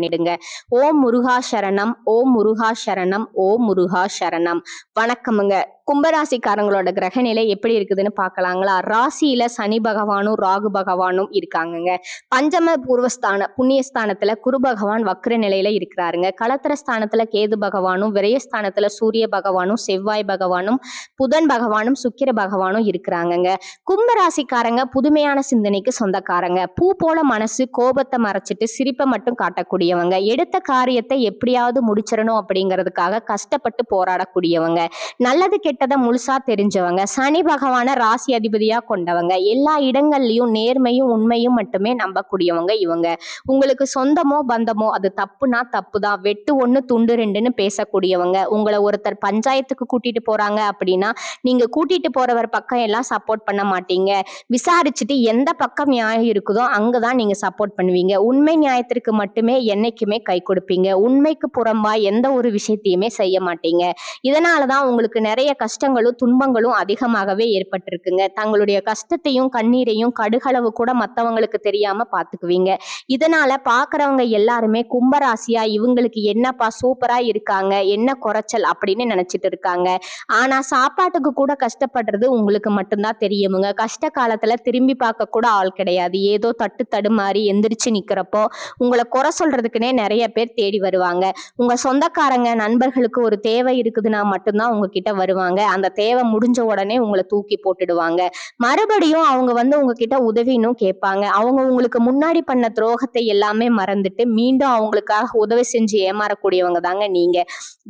பண்ணிடுங்க. ஓம் முருகா சரணம் ஓம் முருகா சரணம் ஓம் முருகா சரணம். வணக்கமுங்க. கும்பராசிக்காரங்களோட கிரக நிலை எப்படி இருக்குதுன்னு பார்க்கலாங்களா? ராசியில சனி பகவானும் ராகு பகவானும் இருக்காங்கங்க. பஞ்சம பூர்வஸ்தான புண்ணியஸ்தானத்துல குரு பகவான் வக்ர நிலையில இருக்கிறாருங்க. களத்திர ஸ்தானத்துல கேது பகவானும் விரயஸ்தானத்துல சூரிய பகவானும் செவ்வாய் பகவானும் புதன் பகவானும் சுக்கிர பகவானும் இருக்கிறாங்கங்க. கும்பராசிக்காரங்க புதுமையான சிந்தனைக்கு சொந்தக்காரங்க. பூ போல மனசு கோபத்தை மறைச்சிட்டு சிரிப்பை மட்டும் காட்டக்கூடியவங்க. எடுத்த காரியத்தை எப்படியாவது முடிச்சிடணும் அப்படிங்கிறதுக்காக கஷ்டப்பட்டு போராடக்கூடியவங்க. நல்லது கெட்டதை முழுசா தெரிஞ்சவங்க. சனி பகவான ராசி அதிபதியா கொண்டவங்க. எல்லா இடங்கள்லயும் நேர்மையும் உண்மையும் மட்டுமே நம்பக்கூடியவங்க இவங்க. உங்களுக்கு சொந்தமோ பந்தமோ அது தப்புனா தப்பு தான் வெட்டு ஒண்ணு துண்டு ரெண்டுன்னு பேசக்கூடியவங்க. உங்களை ஒருத்தர் பஞ்சாயத்துக்கு கூட்டிட்டு போறாங்க அப்படின்னா நீங்க கூட்டிட்டு போறவர் பக்கம் எல்லாம் சப்போர்ட் பண்ண மாட்டீங்க. விசாரிச்சுட்டு எந்த பக்கம் நியாயம் இருக்குதோ அங்கதான் நீங்க சப்போர்ட் பண்ணுவீங்க. உண்மை நியாயத்திற்கு மட்டுமே என்னைக்குமே கை கொடுப்பீங்க. உண்மைக்கு புறம்பா எந்த ஒரு விஷயத்தையுமே செய்ய மாட்டீங்க. இதனாலதான் உங்களுக்கு நிறைய கஷ்டம் கஷ்டங்களும் துன்பங்களும் அதிகமாகவே ஏற்பட்டிருக்குங்க. தங்களுடைய கஷ்டத்தையும் கண்ணீரையும் கடுகளவு கூட மற்றவங்களுக்கு தெரியாம பாத்துக்குவீங்க. இதனால பாக்குறவங்க எல்லாருமே கும்பராசியா இவங்களுக்கு என்னப்பா சூப்பரா இருக்காங்க என்ன குறைச்சல் அப்படின்னு நினைச்சிட்டு இருக்காங்க. ஆனா சாப்பாட்டுக்கு கூட கஷ்டப்படுறது உங்களுக்கு மட்டும்தான் தெரியுமுங்க. கஷ்ட காலத்துல திரும்பி பார்க்க கூட ஆள் கிடையாது. ஏதோ தட்டு தடுமாறி எந்திரிச்சு நிக்கிறப்போ உங்களை குறை சொல்றதுக்குன்னே நிறைய பேர் தேடி வருவாங்க. உங்க சொந்தக்காரங்க நண்பர்களுக்கு ஒரு தேவை இருக்குதுன்னா மட்டும்தான் உங்ககிட்ட வருவாங்க. அந்த தேவை முடிஞ்ச உடனே உங்களை தூக்கி போட்டுடுவாங்க. மறுபடியும் அவங்க வந்து உங்ககிட்ட உதவினும் கேட்பாங்க. அவங்க உங்களுக்கு முன்னாடி பண்ண துரோகத்தை எல்லாமே மறந்துட்டு மீண்டும் அவங்களுக்காக உதவி செஞ்சு ஏமாறக்கூடியவங்க தாங்க நீங்க.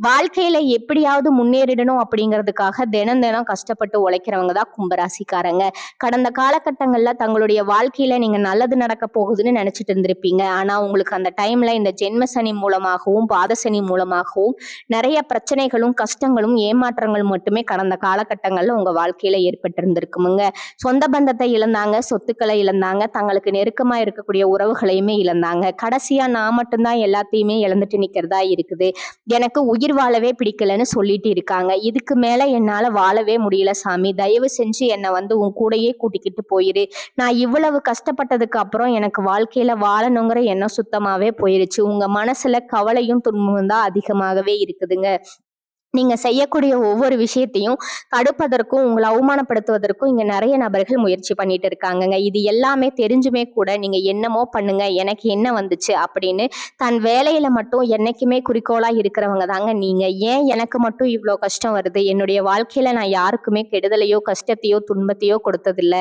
வாழ்க்கையில எப்படியாவது முன்னேறிடணும் அப்படிங்கிறதுக்காக தினம் தினம் கஷ்டப்பட்டு உழைக்கிறவங்க தான் கும்பராசிக்காரங்க. கடந்த காலகட்டங்கள்ல தங்களுடைய வாழ்க்கையில நீங்க நல்லது நடக்க போகுதுன்னு நினைச்சிட்டு இருந்திருப்பீங்க. ஆனா உங்களுக்கு அந்த டைம்ல இந்த ஜென்ம சனி மூலமாகவும் பாதசனி மூலமாகவும் நிறைய பிரச்சனைகளும் கஷ்டங்களும் ஏமாற்றங்கள் மட்டும் கடந்த காலகட்டங்கள்ல உங்க வாழ்க்கையில ஏற்பட்டிருந்திருக்குமுங்க. சொந்த பந்தத்தை இழந்தாங்க சொத்துக்களை இழந்தாங்க தங்களுக்கு நெருக்கமா இருக்கக்கூடிய உறவுகளையுமே இழந்தாங்க. கடைசியா நான் மட்டும்தான் எல்லாத்தையுமே இழந்துட்டு நிக்கிறதா இருக்குது. எனக்கு உயிர் வாழவே பிடிக்கலன்னு சொல்லிட்டு இருக்காங்க. இதுக்கு மேல என்னால வாழவே முடியல சாமி. தயவு செஞ்சு என்னை வந்து உன் கூடயே கூட்டிக்கிட்டு போயிரு. நான் இவ்வளவு கஷ்டப்பட்டதுக்கு அப்புறம் எனக்கு வாழ்க்கையில வாழணுங்கிற எண்ணம் சுத்தமாவே போயிருச்சு. உங்க மனசுல கவலையும் துன்பமும் தான் அதிகமாகவே இருக்குதுங்க. நீங்க செய்யக்கூடிய ஒவ்வொரு விஷயத்தையும் தடுப்பதற்கும் உங்களை அவமானப்படுத்துவதற்கும் இங்க நிறைய நபர்கள் முயற்சி பண்ணிட்டு இருக்காங்கங்க. இது எல்லாமே தெரிஞ்சுமே கூட நீங்க என்னமோ பண்ணுங்க எனக்கு என்ன வந்துச்சு அப்படின்னு தன் வேலையில மட்டும் என்னைக்குமே குறிக்கோளா இருக்கிறவங்க தாங்க நீங்க. ஏன் எனக்கு மட்டும் இவ்வளோ கஷ்டம் வருது? என்னுடைய வாழ்க்கையில நான் யாருக்குமே கெடுதலையோ கஷ்டத்தையோ துன்பத்தையோ கொடுத்ததில்ல.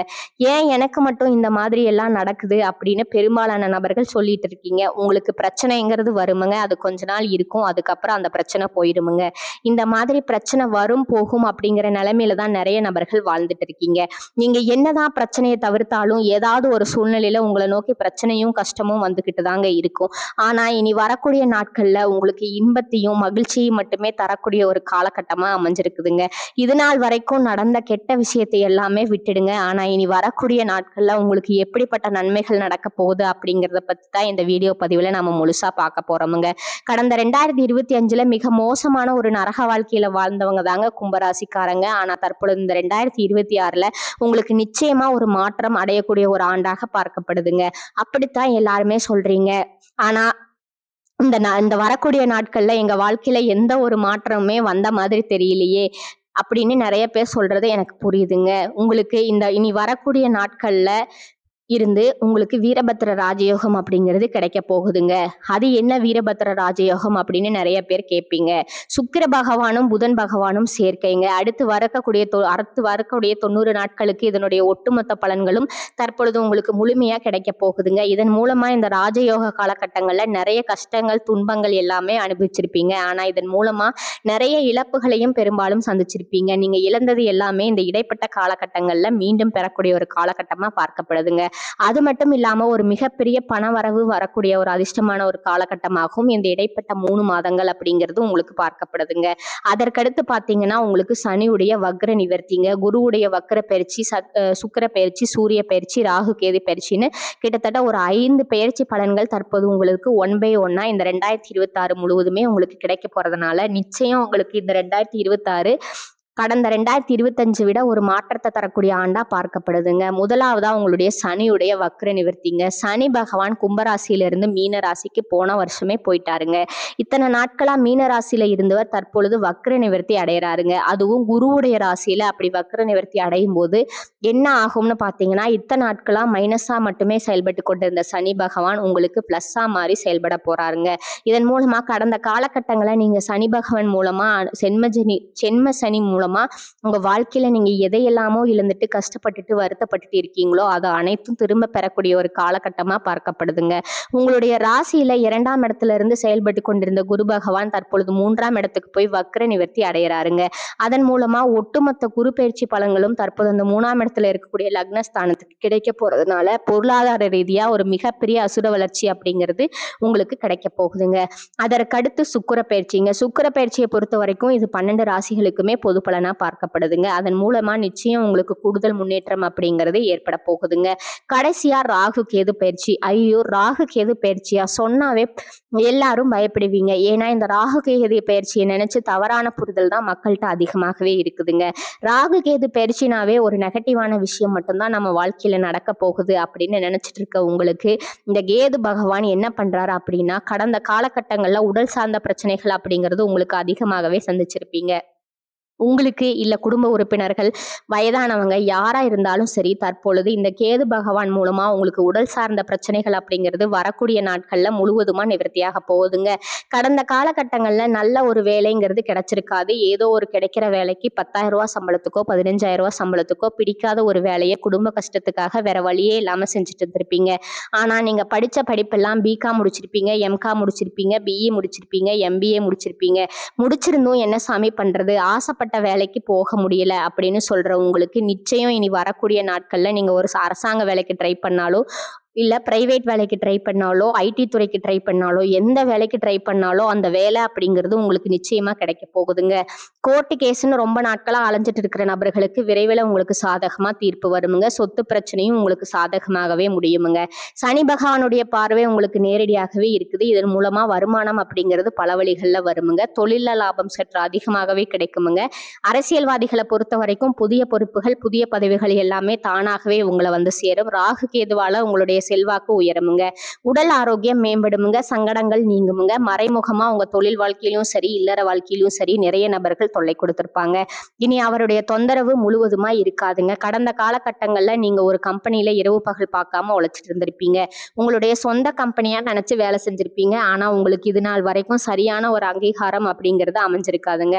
ஏன் எனக்கு மட்டும் இந்த மாதிரி எல்லாம் நடக்குது அப்படின்னு பெரும்பாலான நபர்கள் சொல்லிட்டு இருக்கீங்க. உங்களுக்கு பிரச்சனைங்கிறது வருமுங்க. அது கொஞ்ச நாள் இருக்கும். அதுக்கப்புறம் அந்த பிரச்சனை போயிடுமுங்க. இந்த இந்த மாதிரி பிரச்சனை வரும் போகும் அப்படிங்கிற நிலைமையில தான் நிறைய நபர்கள் வாழ்ந்துட்டு இருக்கீங்க. நீங்க என்னதான் பிரச்சனையை தவிர்த்தாலும் ஏதாவது ஒரு சூழ்நிலையில உங்களை நோக்கி பிரச்சனையும் கஷ்டமும் வந்துகிட்டு தாங்க இருக்கும். ஆனா இனி வரக்கூடிய நாட்கள்ல உங்களுக்கு இன்பத்தையும் மகிழ்ச்சியும் மட்டுமே தரக்கூடிய ஒரு காலகட்டமா அமைஞ்சிருக்குதுங்க. இது நாள் வரைக்கும் நடந்த கெட்ட விஷயத்தை எல்லாமே விட்டுடுங்க. ஆனா இனி வரக்கூடிய நாட்கள்ல உங்களுக்கு எப்படிப்பட்ட நன்மைகள் நடக்க போகுது அப்படிங்கிறத பத்தி தான் இந்த வீடியோ பதிவுல நம்ம முழுசா பார்க்க போறோமுங்க. கடந்த ரெண்டாயிரத்தி இருபத்தி அஞ்சுல மிக மோசமான ஒரு நரக வாழ்க்கையில வாழ்ந்தவங்க தாங்க கும்பராசிக்காரங்க. ஆனா தற்பொழுது இந்த ரெண்டாயிரத்தி இருபத்தி ஆறுல உங்களுக்கு நிச்சயமா ஒரு மாற்றம் அடையக்கூடிய ஒரு ஆண்டாக பார்க்கப்படுதுங்க. அப்படித்தான் எல்லாருமே சொல்றீங்க. ஆனா இந்த இந்த வரக்கூடிய நாட்கள்ல எங்க வாழ்க்கையில எந்த ஒரு மாற்றமுமே வந்த மாதிரி தெரியலையே அப்படின்னு நிறைய பேர் சொல்றது எனக்கு புரியுதுங்க. உங்களுக்கு இந்த இனி வரக்கூடிய நாட்கள்ல இருந்து உங்களுக்கு வீரபத்திர ராஜயோகம் அப்படிங்கிறது கிடைக்க போகுதுங்க. அது என்ன வீரபத்திர ராஜயோகம் அப்படின்னு நிறைய பேர் கேட்பீங்க. சுக்கிர பகவானும் புதன் பகவானும் சேர்க்கைங்க. அடுத்து வரக்கூடிய அடுத்து வரக்கூடிய தொண்ணூறு நாட்களுக்கு இதனுடைய ஒட்டுமொத்த பலன்களும் தற்பொழுது உங்களுக்கு முழுமையாக கிடைக்க போகுதுங்க. இதன் மூலமாக இந்த ராஜயோக காலகட்டங்களில் நிறைய கஷ்டங்கள் துன்பங்கள் எல்லாமே அனுபவிச்சிருப்பீங்க. ஆனால் இதன் மூலமாக நிறைய இழப்புகளையும் பெரும்பாலும் சந்திச்சிருப்பீங்க. நீங்கள் இழந்தது எல்லாமே இந்த இடைப்பட்ட காலகட்டங்களில் மீண்டும் பெறக்கூடிய ஒரு காலகட்டமாக பார்க்கப்படுதுங்க. அது மட்டும் இல்லாம ஒரு மிகப்பெரிய பணவரவு வரக்கூடிய ஒரு அதிர்ஷ்டமான ஒரு காலகட்டமாகவும் இந்த இடைப்பட்ட மூணு மாதங்கள் அப்படிங்கிறது உங்களுக்கு பார்க்கப்படுதுங்க. அதற்கடுத்து பார்த்தீங்கன்னா உங்களுக்கு சனியுடைய வக்ர நிவர்த்திங்க. குருவுடைய வக்ர பயிற்சி சத் சுக்கிர பயிற்சி சூரிய பயிற்சி ராகு கேது பயிற்சின்னு கிட்டத்தட்ட ஒரு ஐந்து பயிற்சி பலன்கள் தற்போது உங்களுக்கு ஒன் பை ஒன்னா இந்த ரெண்டாயிரத்தி இருபத்தாறு முழுவதுமே உங்களுக்கு கிடைக்க போறதுனால நிச்சயம் உங்களுக்கு இந்த ரெண்டாயிரத்தி இருபத்தாறு கடந்த ரெண்டாயிரத்தி இருபத்தஞ்சு விட ஒரு மாற்றத்தை தரக்கூடிய ஆண்டா பார்க்கப்படுதுங்க. முதலாவதா உங்களுடைய சனியுடைய வக்ர நிவர்த்திங்க. சனி பகவான் கும்பராசியிலிருந்து மீன ராசிக்கு போன வருஷமே போயிட்டாருங்க. இத்தனை நாட்களா மீன ராசியில இருந்தவர் தற்பொழுது வக்ர நிவர்த்தி அடையிறாருங்க. அதுவும் குருவுடைய ராசியில அப்படி வக்ர நிவர்த்தி அடையும் போது என்ன ஆகும்னு பார்த்தீங்கன்னா இத்தனை நாட்களா மைனஸா மட்டுமே செயல்பட்டு கொண்டிருந்த சனி பகவான் உங்களுக்கு பிளஸ்ஸா மாறி செயல்பட போறாருங்க. இதன் மூலமா கடந்த காலகட்டங்களை நீங்க சனி பகவான் மூலமா சென்மஜனி சென்ம சனி மூலமா உங்க வாழ்க்கையில நீங்க எதையெல்லாமோ இழந்துட்டு கஷ்டப்பட்டுட்டு வருத்தப்பட்டுட்டு இருக்கீங்களோ அது அனைத்தும் திரும்ப பெறக்கூடிய ஒரு காலகட்டமா பார்க்கப்படுதுங்க. உங்களுடைய ராசியில இரண்டாம் இடத்துல இருந்து செயல்பட்டு கொண்டிருந்த குரு பகவான் தற்பொழுது மூன்றாம் இடத்துக்கு போய் வக்ர நிவர்த்தி அடையறாருங்க. அதன் மூலமா ஒட்டுமொத்த குரு பயிற்சி பலன்களும் தற்போது அந்த மூணாம் இடத்துல இருக்கக்கூடிய லக்னஸ்தானத்துக்கு கிடைக்க போறதுனால பொருளாதார ரீதியா ஒரு மிகப்பெரிய அசுர வளர்ச்சி அப்படிங்கிறது உங்களுக்கு கிடைக்க போகுதுங்க. அதற்கடுத்து சுக்கிர பயிற்சிங்க. சுக்கிர பயிற்சியை பொறுத்த வரைக்கும் இது பன்னெண்டு ராசிகளுக்குமே பொது பலனா பார்க்கப்படுதுங்க. அதன் மூலமா நிச்சயம் உங்களுக்கு கூடுதல் முன்னேற்றம் அப்படிங்கிறது ஏற்பட போகுதுங்க. கடைசியா ராகு கேது பயிற்சி. ஐயோ ராகு கேது பயிற்சியா? சொன்னாவே எல்லாரும் பயப்படுவீங்க. ஏன்னா இந்த ராகு கேது பயிற்சியை நினைச்சு தவறான புரிதல் தான் மக்கள்கிட்ட அதிகமாகவே இருக்குதுங்க. ராகு கேது பயிற்சினாவே ஒரு நெகட்டிவான விஷயம் மட்டும்தான் நம்ம வாழ்க்கையில நடக்க போகுது அப்படின்னு நினைச்சிட்டு இருக்க உங்களுக்கு இந்த கேது பகவான் என்ன பண்றாரு அப்படின்னா கடந்த காலகட்டங்கள்ல உடல் சார்ந்த பிரச்சனைகள் அப்படிங்கிறது உங்களுக்கு அதிகமாகவே சந்திச்சிருப்பீங்க. உங்களுக்கு இல்ல குடும்ப உறுப்பினர்கள் வயதானவங்க யாரா இருந்தாலும் சரி தற்பொழுது இந்த கேது பகவான் மூலமா உங்களுக்கு உடல் சார்ந்த பிரச்சனைகள் அப்படிங்கிறது வரக்கூடிய நாட்கள்ல முழுவதுமா நிவர்த்தியாக போகுதுங்க. கடந்த காலகட்டங்கள்ல நல்ல ஒரு வேலைங்கிறது கிடைச்சிருக்காது. ஏதோ ஒரு கிடைக்கிற வேலைக்கு பத்தாயிரம் ரூபாய் சம்பளத்துக்கோ பதினஞ்சாயிரம் ரூபாய் சம்பளத்துக்கோ பிடிக்காத ஒரு வேலையை குடும்ப கஷ்டத்துக்காக வேற வழியே இல்லாம செஞ்சுட்டு இருந்திருப்பீங்க. ஆனா நீங்க படிச்ச படிப்பெல்லாம் பிகாம் முடிச்சிருப்பீங்க எம்கா முடிச்சிருப்பீங்க பிஇ e. முடிச்சிருப்பீங்க எம்பிஏ முடிச்சிருப்பீங்க. முடிச்சிருந்தும் என்ன சாமி பண்றது? ஆசைப்பட்ட வேலைக்கு போக முடியல அப்படின்னு சொல்ற உங்களுக்கு நிச்சயம் இனி வரக்கூடிய நாட்கள்ல நீங்க ஒரு அரசாங்க வேலைக்கு ட்ரை பண்ணாலோ இல்லை ப்ரைவேட் வேலைக்கு ட்ரை பண்ணாலோ ஐடி துறைக்கு ட்ரை பண்ணாலோ எந்த வேலைக்கு ட்ரை பண்ணாலோ அந்த வேலை அப்படிங்கிறது உங்களுக்கு நிச்சயமாக கிடைக்க போகுதுங்க. கோர்ட்டு கேஸ்னு ரொம்ப நாட்களாக அலைஞ்சிட்டு இருக்கிற நபர்களுக்கு விரைவில் உங்களுக்கு சாதகமாக தீர்ப்பு வருமுங்க. சொத்து பிரச்சனையும் உங்களுக்கு சாதகமாகவே முடியுமுங்க. சனி பகவானுடைய பார்வை உங்களுக்கு நேரடியாகவே இருக்குது. இதன் மூலமாக வருமானம் அப்படிங்கிறது பல வழிகளில் வருமுங்க. தொழில லாபம் சற்று அதிகமாகவே கிடைக்குமுங்க. அரசியல்வாதிகளை பொறுத்த வரைக்கும் புதிய பொறுப்புகள் புதிய பதவிகள் எல்லாமே தானாகவே உங்களை வந்து சேரும். ராகு கேதுவால உங்களுடைய செல்வாக்கு உயருமுங்க. உடல் ஆரோக்கியம் மேம்படுமுங்க. சங்கடங்கள் நீங்குமுங்க. மறைமுகமா உங்க தொழில் வாழ்க்கையிலும் சரி இல்லற வாழ்க்கையிலும் சரி நிறைய நபர்கள் தொல்லை கொடுத்திருப்பாங்க. இனி அவருடைய தொந்தரவு முழுவதுமா இருக்காதுங்க. கடந்த காலகட்டங்கள்ல நீங்க ஒரு கம்பெனியில இரவு பகல் பார்க்காம உழைச்சிட்டு இருந்திருப்பீங்க. உங்களுடைய சொந்த கம்பெனியா நினைச்சு வேலை செஞ்சிருப்பீங்க. ஆனா உங்களுக்கு இது நாள் வரைக்கும் சரியான ஒரு அங்கீகாரம் அப்படிங்கிறது அமைஞ்சிருக்காதுங்க.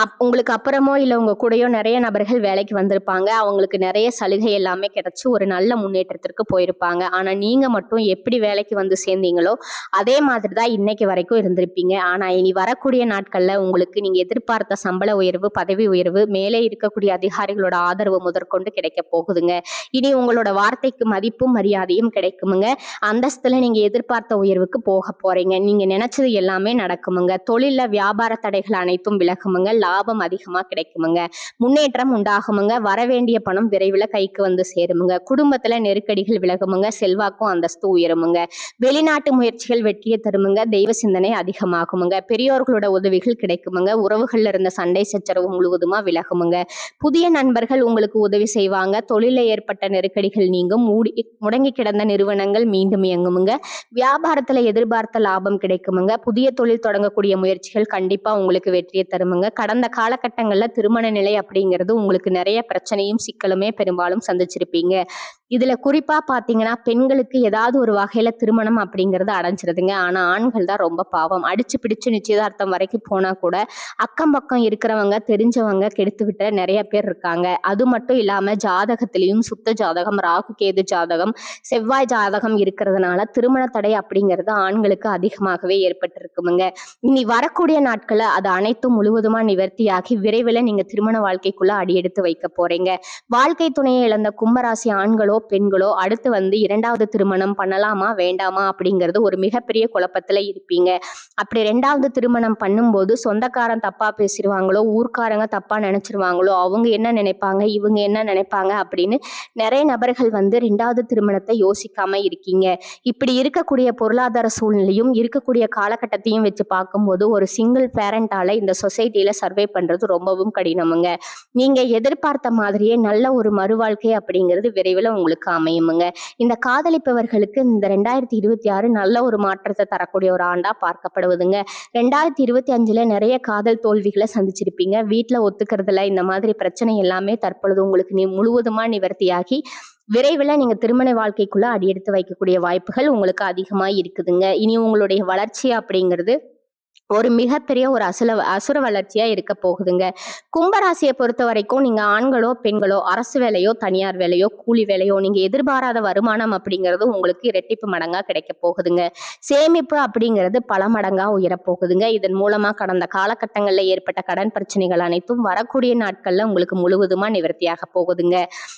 அப் உங்களுக்கு அப்புறமோ இல்லை உங்க கூடயோ நிறைய நபர்கள் வேலைக்கு வந்திருப்பாங்க. அவங்களுக்கு நிறைய சலுகை எல்லாமே கிடைச்சு ஒரு நல்ல முன்னேற்றத்திற்கு போயிருப்பாங்க. ஆனா நீங்க மட்டும் எப்படி வேலைக்கு வந்து சேர்ந்தீங்களோ அதே மாதிரி தான் இன்னைக்கு வரைக்கும் இருந்திருப்பீங்க. ஆனா இனி வரக்கூடிய நாட்கள்ல உங்களுக்கு நீங்க எதிர்பார்த்த சம்பள உயர்வு பதவி உயர்வு மேலே இருக்கக்கூடிய அதிகாரிகளோட ஆதரவு முதற்கொண்டு கிடைக்க போகுதுங்க. இனி உங்களோட வார்த்தைக்கு மதிப்பும் மரியாதையும் கிடைக்குமுங்க. அந்தஸ்துல நீங்க எதிர்பார்த்த உயர்வுக்கு போக போறீங்க. நீங்க நினைச்சது எல்லாமே நடக்குமுங்க. தொழில வியாபார தடைகள் அனைத்தும் விலகுமுங்க லாபம் அதிகமா கிடைக்குமுங்க. முன்னேற்றம் உண்டாகுமுங்க. வரவேண்டிய பணம் விரைவில் கைக்கு வந்து சேருமுங்க. குடும்பத்துல நெருக்கடிகள் விலகுமுங்க. செல்வாக்கும் அந்தஸ்து உயருமுங்க. வெளிநாட்டு முயற்சிகள் வெற்றியை தருமுங்க. தெய்வ சிந்தனை அதிகமாகுமுங்க. பெரியோர்களோட உதவிகள் கிடைக்குமுங்க. உறவுகளில் இருந்த சண்டை சச்சரவு முழுவதுமா விலகுமுங்க. புதிய நண்பர்கள் உங்களுக்கு உதவி செய்வாங்க. தொழில ஏற்பட்ட நெருக்கடிகள் நீங்கும். மூடி முடங்கி கிடந்த நிறுவனங்கள் மீண்டும் இயங்குமுங்க. வியாபாரத்துல எதிர்பார்த்த லாபம் கிடைக்குமுங்க. புதிய தொழில் தொடங்கக்கூடிய முயற்சிகள் கண்டிப்பா உங்களுக்கு வெற்றியை தருமுங்க. கடந்த காலகட்டங்கள்ல திருமண நிலை அப்படிங்கிறது உங்களுக்கு நிறைய பிரச்சனையும் சிக்கலுமே பெரும்பாலும் சந்திச்சிருப்பீங்க. இதுல குறிப்பா பாத்தீங்கன்னா பெண்களுக்கு ஏதாவது ஒரு வகையில திருமணம் அப்படிங்கிறது அடைஞ்சிருதுங்க. ஆனா ஆண்கள் தான் ரொம்ப பாவம். அடிச்சு பிடிச்சு நிச்சயதார்த்தம் வரைக்கும் போனா கூட அக்கம் பக்கம் இருக்கிறவங்க தெரிஞ்சவங்க கெடுத்து விட்ட நிறைய பேர் இருக்காங்க. அது மட்டும் இல்லாம ஜாதகத்திலையும் சுத்த ஜாதகம் ராகு கேது ஜாதகம் செவ்வாய் ஜாதகம் இருக்கிறதுனால திருமண தடை அப்படிங்கிறது ஆண்களுக்கு அதிகமாகவே ஏற்பட்டிருக்குமுங்க. இனி வரக்கூடிய நாட்களை அது அனைத்தும் முழுவதும் முழுவதுமா நிவர்த்தியாகி விரைவில் நீங்க திருமண வாழ்க்கைக்குள்ள அடியெடுத்து வைக்க போறீங்க. வாழ்க்கை துணையை இழந்த கும்பராசி ஆண்களோ பெண்களோ அடுத்து வந்து இரண்டாவது திருமணம் பண்ணலாமா வேண்டாமா அப்படிங்கிறது ஒரு மிகப்பெரிய குழப்பத்துல இருப்பீங்க. அப்படி ரெண்டாவது திருமணம் பண்ணும்போது சொந்தக்காரன் தப்பா பேசிடுவாங்களோ ஊர்க்காரங்க தப்பா நினைச்சிருவாங்களோ அவங்க என்ன நினைப்பாங்க இவங்க என்ன நினைப்பாங்க அப்படின்னு நிறைய நபர்கள் வந்து ரெண்டாவது திருமணத்தை யோசிக்காம இருக்கீங்க. இப்படி இருக்கக்கூடிய பொருளாதார சூழ்நிலையும் இருக்கக்கூடிய காலகட்டத்தையும் வச்சு பார்க்கும்போது ஒரு சிங்கிள் பேரண்டால இந்த சொசைட்டி சொசைட்டில சர்வே பண்றது ரொம்பவும் கடினமுங்க. நீங்க எதிர்பார்த்த மாதிரியே நல்ல ஒரு மறுவாழ்க்கை அப்படிங்கிறது விரைவில் உங்களுக்கு அமையுமுங்க. இந்த காதலிப்பவர்களுக்கு இந்த ரெண்டாயிரத்தி இருபத்தி ஆறு நல்ல ஒரு மாற்றத்தை தரக்கூடிய ஒரு ஆண்டா பார்க்கப்படுவதுங்க. ரெண்டாயிரத்தி இருபத்தி அஞ்சுல நிறைய காதல் தோல்விகளை சந்திச்சிருப்பீங்க. வீட்டில் ஒத்துக்கிறதுல இந்த மாதிரி பிரச்சனை எல்லாமே தற்பொழுது உங்களுக்கு நீ முழுவதுமா நிவர்த்தியாகி விரைவில் நீங்கள் திருமண வாழ்க்கைக்குள்ள அடியெடுத்து வைக்கக்கூடிய வாய்ப்புகள் உங்களுக்கு அதிகமாக இருக்குதுங்க. இனி உங்களுடைய வளர்ச்சி அப்படிங்கிறது ஒரு மிகப்பெரிய ஒரு அசுல அசுர வளர்ச்சியா இருக்க போகுதுங்க. கும்பராசியை பொறுத்த வரைக்கும் நீங்க ஆண்களோ பெண்களோ அரசு வேலையோ தனியார் வேலையோ கூலி வேலையோ நீங்க எதிர்பாராத வருமானம் அப்படிங்கிறது உங்களுக்கு இரட்டிப்பு மடங்கா கிடைக்க போகுதுங்க. சேமிப்பு அப்படிங்கிறது பல மடங்கா உயரப் போகுதுங்க. இதன் மூலமா கடந்த காலகட்டங்களில் ஏற்பட்ட கடன் பிரச்சனைகள் அனைத்தும் வரக்கூடிய நாட்கள்ல உங்களுக்கு முழுவதுமா நிவர்த்தியாக போகுதுங்க.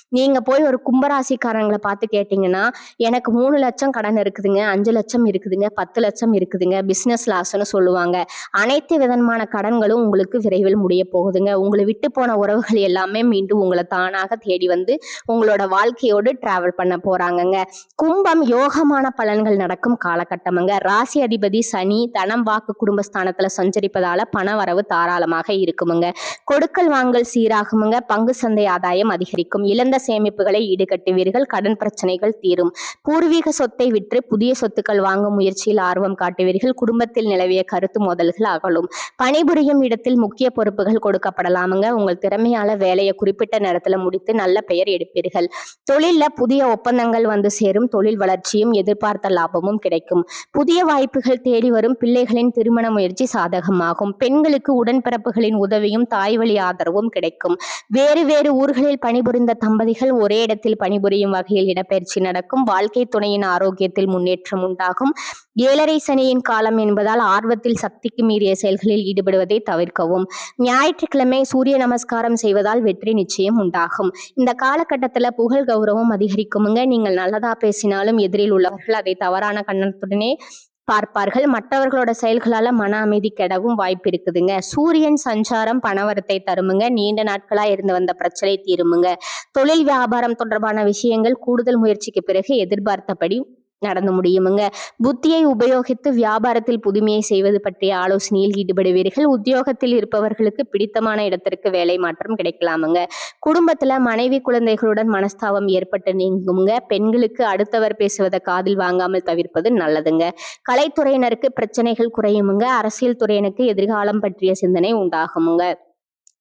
நீங்க போய் ஒரு கும்பராசிக்காரங்களை பார்த்து கேட்டீங்கன்னா எனக்கு மூணு லட்சம் கடன் இருக்குதுங்க அஞ்சு லட்சம் இருக்குதுங்க பத்து லட்சம் இருக்குதுங்க பிசினஸ் லாஸ்ன்னு சொல்லுவாங்க. அனைத்து விதமான கடன்களும் உங்களுக்கு விரைவில் முடிய போகுதுங்க. உங்களை விட்டு போன உறவுகள் எல்லாமே மீண்டும் உங்களை தானாக தேடி வந்து உங்களோட வாழ்க்கையோடு டிராவல் பண்ண போறாங்கங்க. கும்பம் யோகமான பலன்கள் நடக்கும் காலகட்டமுங்க. ராசி அதிபதி சனி தனம் வாக்கு குடும்பஸ்தானத்துல சஞ்சரிப்பதால பண வரவு தாராளமாக இருக்குமுங்க. கொடுக்கல் வாங்கல் சீராகுமுங்க. பங்கு சந்தை ஆதாயம் அதிகரிக்கும். இழந்த சேமிப்புகளை ஈடுகட்டுவீர்கள். கடன் பிரச்சனைகள் தீரும். பூர்வீக சொத்தை விற்று புதிய சொத்துக்கள் வாங்கும் முயற்சியில் ஆர்வம் காட்டுவீர்கள். குடும்பத்தில் நிலவிய கருத்து மோதல்கள் அகலும் பணிபுரியும் இடத்தில் முக்கிய பொறுப்புகள் கொடுக்கப்படலாமுங்க. உங்கள் திறமையால வேலையை குறிப்பிட்ட நேரத்துல முடித்து நல்ல பெயர் எடுப்பீர்கள். தொழில்ல புதிய ஒப்பந்தங்கள் வந்து சேரும். தொழில் வளர்ச்சியும் எதிர்பார்த்த லாபமும் கிடைக்கும். புதிய வாய்ப்புகள் தேடி வரும் பிள்ளைகளின் திருமண முயற்சி சாதகமாகும். பெண்களுக்கு உடன்பிறப்புகளின் உதவியும் தாய் வழி ஆதரவும் கிடைக்கும். வேறு வேறு ஊர்களில் பணிபுரிந்த தம்பதிகள் ஒரே இடத்தில் பணிபுரியும் வகையில் இடப்பெயர்ச்சி நடக்கும். வாழ்க்கை துணையின் ஆரோக்கியத்தில் முன்னேற்றம் உண்டாகும். ஏழரை சனியின் காலம் என்பதால் ஆர்வத்தில் சக்திக்கு மீறிய செயல்களில் ஈடுபடுவதை தவிர்க்கவும். ஞாயிற்றுக்கிழமை சூரிய நமஸ்காரம் செய்வதால் வெற்றி நிச்சயம் உண்டாகும். இந்த காலகட்டத்துல புகழ் கௌரவம் அதிகரிக்குமுங்க. நீங்கள் நல்லதா பேசினாலும் எதிரில் உள்ளவர்கள் அதை தவறான கண்ணத்துடனே பார்ப்பார்கள். மற்றவர்களோட செயல்களால மன அமைதி கெடவும் வாய்ப்பு இருக்குதுங்க. சூரியன் சஞ்சாரம் பணவரத்தை தருமுங்க. நீண்ட நாட்களா இருந்து வந்த பிரச்சனை தீருமுங்க. தொழில் வியாபாரம் தொடர்பான விஷயங்கள் கூடுதல் முயற்சிக்கு பிறகு எதிர்பார்த்தபடி நடந்து முடியுமுங்க. புத்தியை உபயோகித்து வியாபாரத்தில் புதுமையை செய்வது பற்றிய ஆலோசனையில் ஈடுபடுவீர்கள். உத்தியோகத்தில் இருப்பவர்களுக்கு பிடித்தமான இடத்திற்கு வேலை மாற்றம் கிடைக்கலாமுங்க. குடும்பத்துல மனைவி குழந்தைகளுடன் மனஸ்தாபம் ஏற்பட்டு நீங்குங்க பெண்களுக்கு அடுத்தவர் பேசுவதை காதில் வாங்காமல் தவிர்ப்பது நல்லதுங்க. கலைத்துறையினருக்கு பிரச்சனைகள் குறையுமுங்க. அரசியல் துறையினருக்கு எதிர்காலம் பற்றிய சிந்தனை உண்டாகுமுங்க.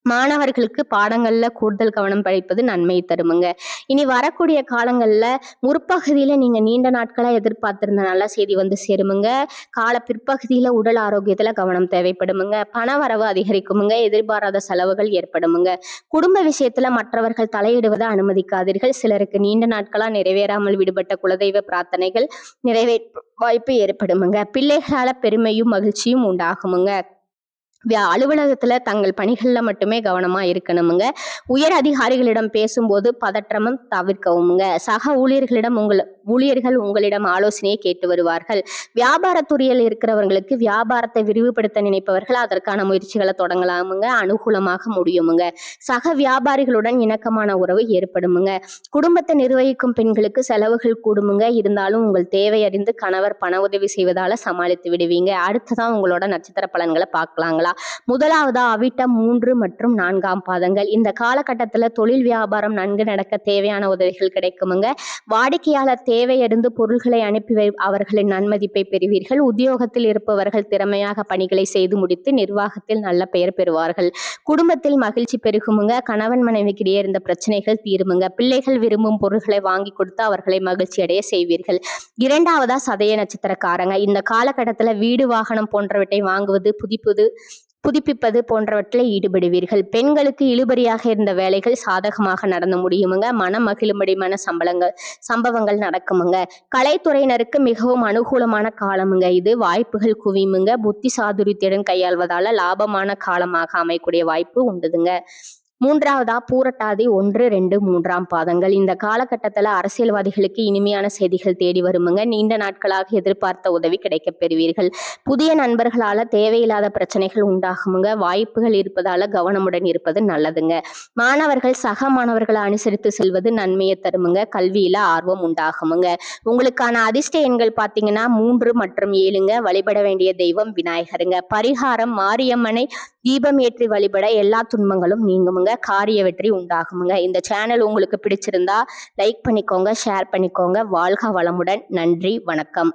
மாணவர்களுக்கு பாடங்கள்ல கூடுதல் கவனம் படிப்பது நன்மை தருமுங்க. இனி வரக்கூடிய காலங்கள்ல முற்பகுதியில நீங்க நீண்ட நாட்களா எதிர்பார்த்திருந்த நல்ல செய்தி வந்து சேருமுங்க. கால பிற்பகுதியில உடல் ஆரோக்கியத்துல கவனம் தேவைப்படுமுங்க. பண வரவு அதிகரிக்குமுங்க. எதிர்பாராத செலவுகள் ஏற்படுமுங்க. குடும்ப விஷயத்துல மற்றவர்கள் தலையிடுவதை அனுமதிக்காதீர்கள். சிலருக்கு நீண்ட நாட்களா நிறைவேறாமல் விடுபட்ட குலதெய்வ பிரார்த்தனைகள் நிறைவே வாய்ப்பு ஏற்படுமுங்க. பிள்ளைகளால பெருமையும் மகிழ்ச்சியும் உண்டாகுமுங்க. அலுவலகத்துல தங்கள் பணிகள்ல மட்டுமே கவனமா இருக்கணுமுங்க. உயர் அதிகாரிகளிடம் பேசும்போது பதற்றமும் தவிர்க்கவுமுங்க. சக ஊழியர்களிடம் உங்கள் ஊழியர்கள் உங்களிடம் ஆலோசனையை கேட்டு வருவார்கள். வியாபாரத்துறையில் இருக்கிறவங்களுக்கு வியாபாரத்தை விரிவுபடுத்த நினைப்பவர்கள் அதற்கான முயற்சிகளை தொடங்கலாமுங்க. அனுகூலமாக முடியுமுங்க. சக வியாபாரிகளுடன் இணக்கமான உறவு ஏற்படுமுங்க. குடும்பத்தை நிர்வகிக்கும் பெண்களுக்கு செலவுகள் கூடுமுங்க. இருந்தாலும் உங்கள் தேவை அறிந்து கணவர் பண உதவி செய்வதால சமாளித்து விடுவீங்க. அடுத்ததான் உங்களோட நட்சத்திர பலன்களை பார்க்கலாங்களா? முதலாவதா அவிட்டம் மூன்று மற்றும் நான்காம் பாதங்கள். இந்த காலகட்டத்துல தொழில் வியாபாரம் நன்கு நடக்க தேவையான உதவிகள் கிடைக்குமுங்க. வாடிக்கையாளர் தேவையறிந்து பொருள்களை அனுப்பி வை அவர்களின் நன்மதிப்பை பெறுவீர்கள். உத்தியோகத்தில் இருப்பவர்கள் திறமையாக பணிகளை செய்து முடித்து நிர்வாகத்தில் நல்ல பெயர் பெறுவார்கள். குடும்பத்தில் மகிழ்ச்சி பெருகுமுங்க. கணவன் மனைவிக்கிடையே இருந்த பிரச்சனைகள் தீருமுங்க. பிள்ளைகள் விரும்பும் பொருள்களை வாங்கி கொடுத்து அவர்களை மகிழ்ச்சி அடைய செய்வீர்கள். இரண்டாவதா சதய நட்சத்திரக்காரங்க. இந்த காலகட்டத்துல வீடு வாகனம் போன்றவற்றை வாங்குவது புதிப்புது புதுப்பிப்பது போன்றவற்றில் ஈடுபடுவீர்கள். பெண்களுக்கு இழுபறியாக இருந்த வேலைகள் சாதகமாக நடந்து முடியுமுங்க. மனம் மகிழும்படியான சம்பளங்கள் சம்பவங்கள் நடக்குமுங்க. கலைத்துறையினருக்கு மிகவும் அனுகூலமான காலமுங்க இது. வாய்ப்புகள் குவியுமுங்க. புத்தி சாதுரியத்துடன் கையாள்வதால லாபமான காலமாக அமையக்கூடிய வாய்ப்பு உண்டுதுங்க. மூன்றாவதா பூரட்டாதி ஒன்று ரெண்டு மூன்றாம் பாதங்கள். இந்த காலகட்டத்தில் அரசியல்வாதிகளுக்கு இனிமையான செய்திகள் தேடி வருமுங்க. நீண்ட நாட்களாக எதிர்பார்த்த உதவி கிடைக்கப் பெறுவீர்கள். புதிய நண்பர்களால் தேவையில்லாத பிரச்சனைகள் உண்டாகுமுங்க. வாய்ப்புகள் இருப்பதால கவனமுடன் இருப்பது நல்லதுங்க. மாணவர்கள் சக மாணவர்களை அனுசரித்து செல்வது நன்மையை தருமுங்க. கல்வியில ஆர்வம் உண்டாகுமுங்க. உங்களுக்கான அதிர்ஷ்ட எண்கள் பார்த்தீங்கன்னா மூன்று மற்றும் ஏழுங்க. வழிபட வேண்டிய தெய்வம் விநாயகருங்க. பரிகாரம் மாரியம்மனை தீபம் ஏற்றி வழிபட எல்லா துன்பங்களும் நீங்குமுங்க. காரிய வெற்றி உண்டாகுமுங்க. இந்த சேனல் உங்களுக்கு பிடிச்சிருந்தா லைக் பண்ணிக்கோங்க ஷேர் பண்ணிக்கோங்க. வாழ்க வளமுடன். நன்றி வணக்கம்.